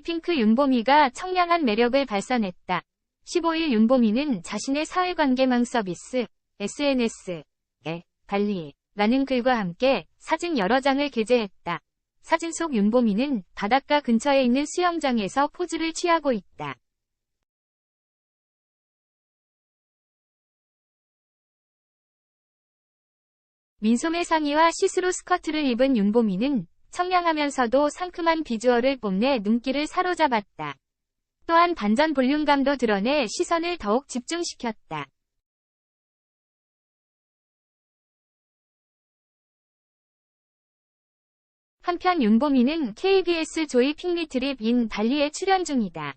에이핑크 윤보미가 청량한 매력을 발산했다. 15일 윤보미는 자신의 사회관계망 서비스 SNS에 발리 라는 글과 함께 사진 여러 장을 게재했다. 사진 속 윤보미는 바닷가 근처에 있는 수영장에서 포즈를 취하고 있다. 민소매 상의와 시스루 스커트를 입은 윤보미는 청량하면서도 상큼한 비주얼을 뽐내 눈길을 사로잡았다. 또한 반전 볼륨감도 드러내 시선을 더욱 집중시켰다. 한편 윤보미는 KBS 조이 픽니트립 인 발리에 출연 중이다.